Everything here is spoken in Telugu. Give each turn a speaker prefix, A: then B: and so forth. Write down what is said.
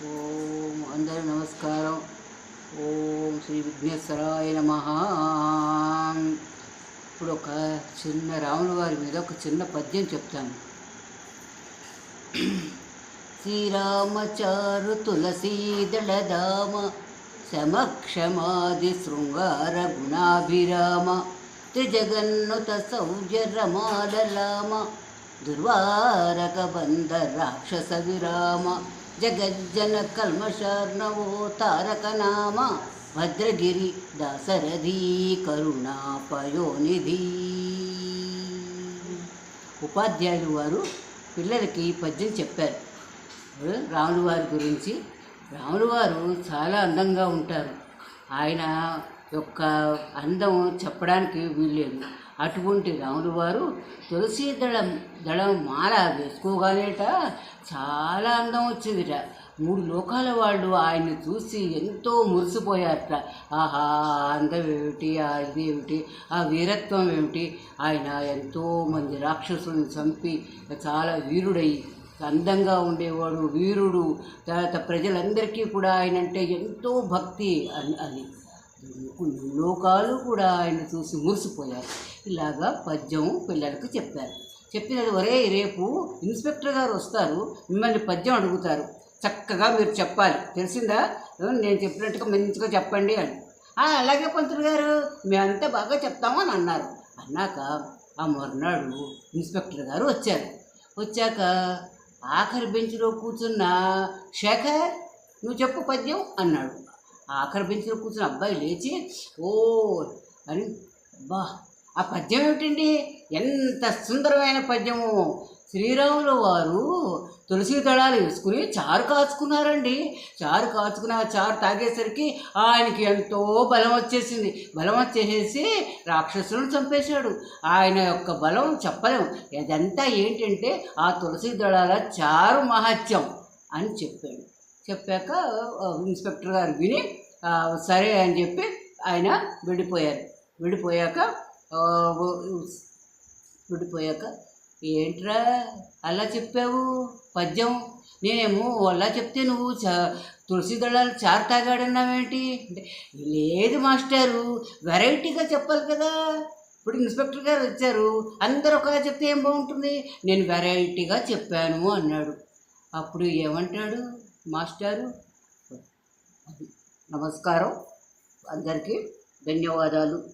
A: ఓం అందరూ నమస్కారం. ఓం శ్రీ విఘ్నేశ్వరాయ నమ. ఇప్పుడు ఒక చిన్న రాముల వారి మీద ఒక చిన్న పద్యం చెప్తాను. శ్రీరామచారు తులసీదళదామ సమక్షమాది శృంగార గుణాభిరామ త్రిజగన్నుత సౌజ రమాలలామ దుర్వారక బంధ రాక్షస విరామ జగజ్జన కల్మషార్ణవో తారక నామ భద్రగిరి దాసరథీ కరుణాపయోనిధి. ఉపాధ్యాయులు వారు పిల్లలకి పద్యం చెప్పారు. ఇప్పుడు వారి గురించి. రాముల వారు చాలా అందంగా ఉంటారు. ఆయన యొక్క అందం చెప్పడానికి వీల్లేదు. అటువంటి రాములు వారు తులసి దళం దళం మాల వేసుకోగానేట చాలా అందం వచ్చిందిట. మూడు లోకాల వాళ్ళు ఆయన్ని చూసి ఎంతో మురిసిపోయారట. ఆహా అందం ఏమిటి? ఆ ఇదేమిటి ఆ వీరత్వం ఏమిటి? ఆయన ఎంతో మంది రాక్షసులను చంపి చాలా వీరుడై అందంగా ఉండేవాడు వీరుడు. తర్వాత ప్రజలందరికీ కూడా ఆయన అంటే ఎంతో భక్తి అని అని లోకాలు కూడా ఆయన చూసి మురిసిపోయారు. ఇలాగా పద్యం పిల్లలకు చెప్పారు. చెప్పినది ఒరే రేపు ఇన్స్పెక్టర్ గారు వస్తారు మిమ్మల్ని పద్యం అడుగుతారు. చక్కగా మీరు చెప్పాలి. తెలిసిందా? నేను చెప్పినట్టుగా మంచిగా చెప్పండి అని. అలాగే పంతులు గారు మేమంతా బాగా చెప్తామని అన్నారు. అన్నాక ఆ మర్నాడు ఇన్స్పెక్టర్ గారు వచ్చారు. వచ్చాక ఆఖరి బెంచ్లో కూర్చున్న శేఖర్ నువ్వు చెప్పు పద్యం అన్నాడు. ఆఖరి బెంచ్లో కూర్చున్న అబ్బాయి లేచి ఓ అని అబ్బా ఆ పద్యం ఏమిటండి? ఎంత సుందరమైన పద్యము. శ్రీరాములు వారు తులసి దళాలు వేసుకుని చారు కాచుకున్నారండి. చారు కాచుకున్న చారు తాగేసరికి ఆయనకి ఎంతో బలం వచ్చేసింది. బలం వచ్చేసేసి రాక్షసులను చంపేశాడు. ఆయన యొక్క బలం చెప్పలేం. ఇదంతా ఏంటంటే ఆ తులసి దళాల చారు మహత్యం అని చెప్పాడు. చెప్పాక ఇన్స్పెక్టర్ గారు విని సరే అని చెప్పి ఆయన విడిపోయారు విడిపోయాక విడిపోయాక ఏంట్రా అలా చెప్పావు? పద్యం? నేనేమో అలా చెప్తే నువ్వు చ తులసి దళాలు చారు తాగాడన్నావేంటి? అంటే లేదు మాస్టారు వెరైటీగా చెప్పాలి కదా. ఇప్పుడు ఇన్స్పెక్టర్ గారు వచ్చారు అందరూ ఒకలా చెప్తే ఏం బాగుంటుంది? నేను వెరైటీగా చెప్పాను అన్నాడు. అప్పుడు ఏమంటాడు? మాస్టారు. అది నమస్కారం. అందరికీ ధన్యవాదాలు.